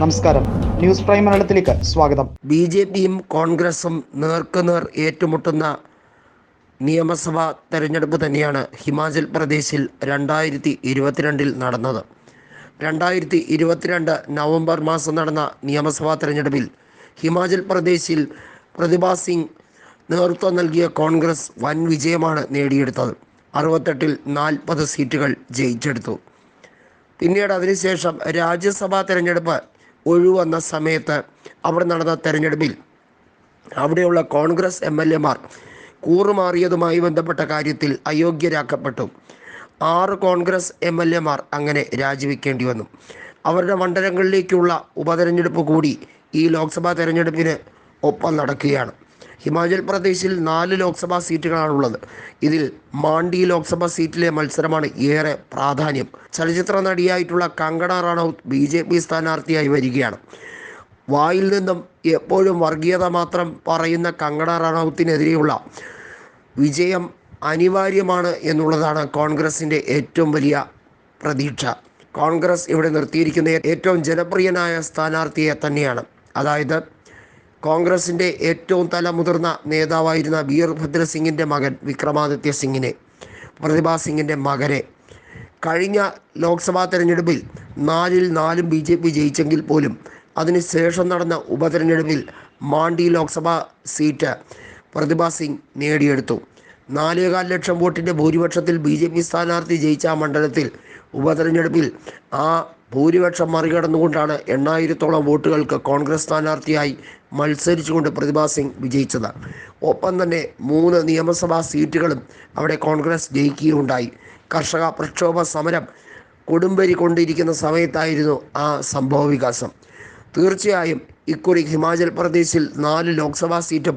നമസ്കാരം. News prime മലയാളത്തിലേക്ക് സ്വാഗതം. ബി ജെ പിയും കോൺഗ്രസും നേർക്കുനേർ ഏറ്റുമുട്ടുന്ന നിയമസഭാ തെരഞ്ഞെടുപ്പ് തന്നെയാണ് ഹിമാചൽ പ്രദേശിൽ രണ്ടായിരത്തി ഇരുപത്തിരണ്ടിൽ നടന്നത്. രണ്ടായിരത്തി ഇരുപത്തിരണ്ട് നവംബർ മാസം നടന്ന നിയമസഭാ തെരഞ്ഞെടുപ്പിൽ ഹിമാചൽ പ്രദേശിൽ പ്രതിഭാ സിംഗ് നേതൃത്വം നൽകിയ കോൺഗ്രസ് വൻ വിജയമാണ് നേടിയെടുത്തത്. അറുപത്തെട്ടിൽ നാൽപ്പത് സീറ്റുകൾ ജയിച്ചെടുത്തു. പിന്നീട് അതിനുശേഷം രാജ്യസഭാ തെരഞ്ഞെടുപ്പ് ഒഴിവന്ന സമയത്ത് അവിടെ നടന്ന തെരഞ്ഞെടുപ്പിൽ അവിടെയുള്ള കോൺഗ്രസ് എം എൽ എമാർ കൂറുമാറിയതുമായി ബന്ധപ്പെട്ട കാര്യത്തിൽ അയോഗ്യരാക്കപ്പെട്ടു. ആറ് കോൺഗ്രസ് എം എൽ എമാർ അങ്ങനെ രാജിവെക്കേണ്ടി വന്നു. അവരുടെ മണ്ഡലങ്ങളിലേക്കുള്ള ഉപതെരഞ്ഞെടുപ്പ് കൂടി ഈ ലോക്സഭാ തെരഞ്ഞെടുപ്പിന് ഒപ്പം നടക്കുകയാണ്. ഹിമാചൽ പ്രദേശിൽ നാല് ലോക്സഭാ സീറ്റുകളാണുള്ളത്. ഇതിൽ മാണ്ഡി ലോക്സഭാ സീറ്റിലെ മത്സരമാണ് ഏറെ പ്രാധാന്യം. ചലച്ചിത്ര നടിയായിട്ടുള്ള Kangana Ranaut B J P സ്ഥാനാർത്ഥിയായി വരികയാണ്. വായിൽ നിന്നും എപ്പോഴും വർഗീയത മാത്രം പറയുന്ന കങ്കണ റണൌത്തിനെതിരെയുള്ള വിജയം അനിവാര്യമാണ് എന്നുള്ളതാണ് കോൺഗ്രസിന്റെ ഏറ്റവും വലിയ പ്രതീക്ഷ. കോൺഗ്രസ് ഇവിടെ നിർത്തിയിരിക്കുന്ന ഏറ്റവും ജനപ്രിയനായ സ്ഥാനാർത്ഥിയെ തന്നെയാണ്. അതായത് കോൺഗ്രസിന്റെ ഏറ്റവും തലമുതിർന്ന നേതാവായിരുന്ന വീർഭദ്ര സിംഗിന്റെ മകൻ വിക്രമാദിത്യ സിംഗിനെ പ്രതിഭാ സിംഗിന്റെ മകനെ. കഴിഞ്ഞ ലോക്സഭാ തെരഞ്ഞെടുപ്പിൽ നാലിൽ നാലും ബി ജെ പി ജയിച്ചെങ്കിൽ പോലും അതിനുശേഷം നടന്ന ഉപതെരഞ്ഞെടുപ്പിൽ മാണ്ടി ലോക്സഭാ സീറ്റ് പ്രതിഭാ സിംഗ് നേടിയെടുത്തു. നാലേകാൽ ലക്ഷം വോട്ടിന്റെ ഭൂരിപക്ഷത്തിൽ ബി ജെ പി സ്ഥാനാർത്ഥി ജയിച്ച മണ്ഡലത്തിൽ ഉപതെരഞ്ഞെടുപ്പിൽ ആ ഭൂരിപക്ഷം മറികടന്നുകൊണ്ടാണ് എണ്ണായിരത്തോളം വോട്ടുകൾക്ക് കോൺഗ്രസ് സ്ഥാനാർത്ഥിയായി മത്സരിച്ചുകൊണ്ട് പ്രതിഭാ സിംഗ് വിജയിച്ചത്. ഒപ്പം തന്നെ മൂന്ന് നിയമസഭാ സീറ്റുകളും അവിടെ കോൺഗ്രസ് ജയിക്കുകയുണ്ടായി. കർഷക പ്രക്ഷോഭ സമരം കൊടുമ്പരി കൊണ്ടിരിക്കുന്ന സമയത്തായിരുന്നു ആ സംഭവ വികാസം. തീർച്ചയായും ഇക്കുറി ഹിമാചൽ പ്രദേശിൽ നാല് ലോക്സഭാ സീറ്റും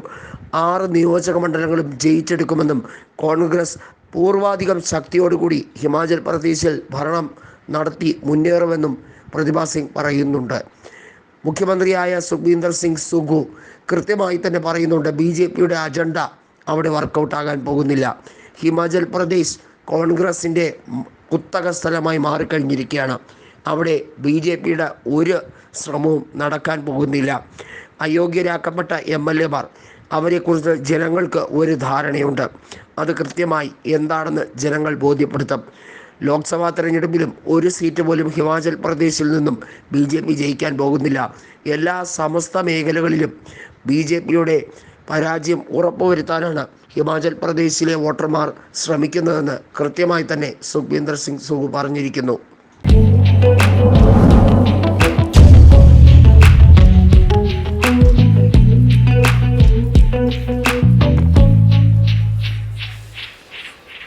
ആറ് നിയോജക മണ്ഡലങ്ങളും ജയിച്ചെടുക്കുമെന്നും കോൺഗ്രസ് പൂർവാധികം ശക്തിയോടുകൂടി ഹിമാചൽ പ്രദേശിൽ ഭരണം നടത്തി മുന്നേറുമെന്നും പ്രതിഭ സിംഗ് പറയുന്നുണ്ട്. മുഖ്യമന്ത്രിയായ സുഖീന്ദർ സിംഗ് സുഖു കൃത്യമായി തന്നെ പറയുന്നുണ്ട് ബി ജെ പിയുടെ അജണ്ട അവിടെ വർക്കൗട്ടാകാൻ പോകുന്നില്ല. ഹിമാചൽ പ്രദേശ് കോൺഗ്രസിന്റെ കുത്തക സ്ഥലമായി മാറിക്കഴിഞ്ഞിരിക്കുകയാണ്. അവിടെ ബി ജെ പിയുടെ ഒരു ശ്രമവും നടക്കാൻ പോകുന്നില്ല. അയോഗ്യരാക്കപ്പെട്ട എം എൽ എമാർ അവരെക്കുറിച്ച് ജനങ്ങൾക്ക് ഒരു ധാരണയുണ്ട്. അത് കൃത്യമായി എന്താണെന്ന് ജനങ്ങൾ ബോധ്യപ്പെടുത്തും. ലോക്സഭാ തെരഞ്ഞെടുപ്പിലും ഒരു സീറ്റ് പോലും ഹിമാചൽ പ്രദേശിൽ നിന്നും ബി ജെ പി ജയിക്കാൻ പോകുന്നില്ല. എല്ലാ സമസ്ത മേഖലകളിലും ബി ജെ പിയുടെ പരാജയം ഉറപ്പുവരുത്താനാണ് ഹിമാചൽ പ്രദേശിലെ വോട്ടർമാർ ശ്രമിക്കുന്നതെന്ന് കൃത്യമായി തന്നെ സുഖ്വീന്ദർ സിംഗ് സുഖു പറഞ്ഞിരിക്കുന്നു.